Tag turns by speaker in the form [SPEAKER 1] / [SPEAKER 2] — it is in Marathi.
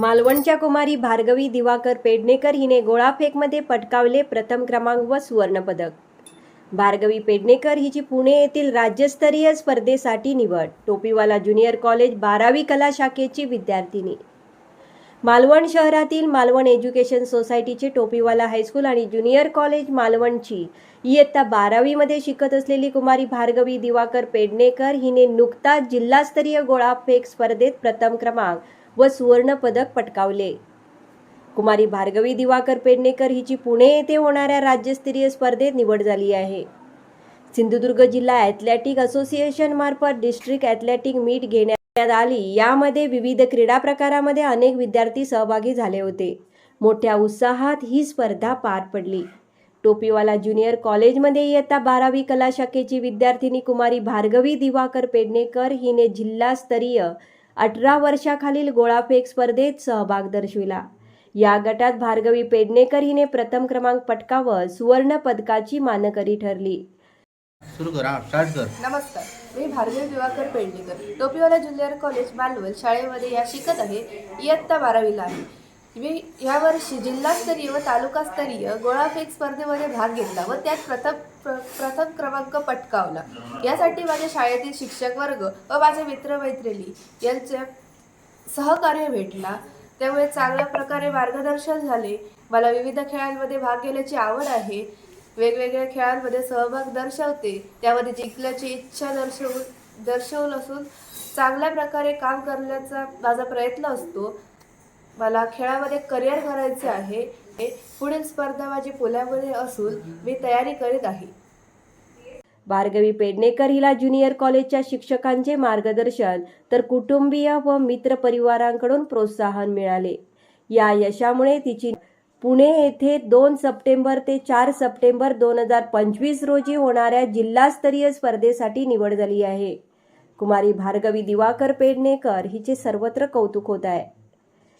[SPEAKER 1] मालवणच्या कुमारी भार्गवी दिवाकर पेडणेकर हिने गोळाफेकमध्ये पटकावले प्रथम क्रमांक व सुवर्णपदक. भार्गवी पेडणेकर हिची पुणे येथील राज्यस्तरीय स्पर्धेसाठी निवड टोपीवाला ज्युनियर कॉलेज बारावी कला शाखेची विद्यार्थिनी. मालवण शहरातील मालवण एज्युकेशन सोसायटीचे टोपीवाला हायस्कूल आणि ज्युनियर कॉलेज मालवणची इयत्ता बारावीमध्ये शिकत असलेली कुमारी भार्गवी दिवाकर पेडणेकर हिने नुकताच जिल्हास्तरीय गोळाफेक स्पर्धेत प्रथम क्रमांक व सुवर्ण पदक पटकावले. कुमारी भार्गवी दिवाकर पेडणेकर हिची पुणे येथे होणाऱ्या राज्यस्तरीय स्पर्धेत निवड झाली आहे. सिंधुदुर्ग जिल्हा ॲथलेटिक असोसिएशन मार्फत डिस्ट्रिक्ट ॲथलेटिक मीट घेण्यात आली. यामध्ये विविध क्रीडा प्रकारामध्ये अनेक विद्यार्थी सहभागी झाले होते. मोठ्या उत्साहात ही स्पर्धा पार पडली. टोपीवाला ज्युनियर कॉलेजमध्ये इयत्ता बारावी कला शाखेची विद्यार्थिनी कुमारी भार्गवी दिवाकर पेडणेकर हिने जिल्हास्तरीय अठरा वर्षाखालील गोळाफेक स्पर्धेत सहभाग दर्शविला. या गटात भार्गवी पेडणेकर हिने प्रथम क्रमांक पटकावत सुवर्ण पदकाची मानकरी ठरली.
[SPEAKER 2] सुरू कर स्टार्ट कर.
[SPEAKER 3] नमस्कार मी भार्गवी दिवाकर पेडणेकर टोपीवाला ज्युनियर कॉलेज मालवण शाळेमध्ये या शिकत आहे. इयत्ता बारावीला आहे. मी यावर्षी जिल्हास्तरीय व तालुकास्तरीय गोळाफेक स्पर्धेमध्ये भाग घेतला व त्यात प्रथम प्र प्रथम क्रमांक पटकावला. यासाठी माझ्या शाळेतील शिक्षक वर्ग व माझे मित्रमैत्रिणी यांचे सहकार्य भेटला. त्यामुळे चांगल्या प्रकारे मार्गदर्शन झाले. मला विविध खेळांमध्ये भाग घेण्याची आवड आहे. वेगवेगळ्या खेळांमध्ये सहभाग दर्शवते. त्यामध्ये जिंकण्याची इच्छा दर्शवून दर्शवून असून चांगल्या प्रकारे काम करण्याचा माझा प्रयत्न असतो. मला खेळामध्ये करिअर करायचे आहे हे पुढील स्पर्धा माझी पुण्यामध्ये असून मी तयारी करीत आहे.
[SPEAKER 1] भार्गवी पेडणेकर हिला ज्युनियर कॉलेजच्या शिक्षकांचे मार्गदर्शन तर कुटुंबीय व मित्र परिवारांकडून प्रोत्साहन मिळाले. या यशामुळे तिची पुणे येथे दोन सप्टेंबर ते चार सप्टेंबर दोन हजार पंचवीस रोजी होणाऱ्या जिल्हास्तरीय स्पर्धेसाठी निवड झाली आहे. कुमारी भार्गवी दिवाकर पेडणेकर हिचे सर्वत्र कौतुक होत आहे.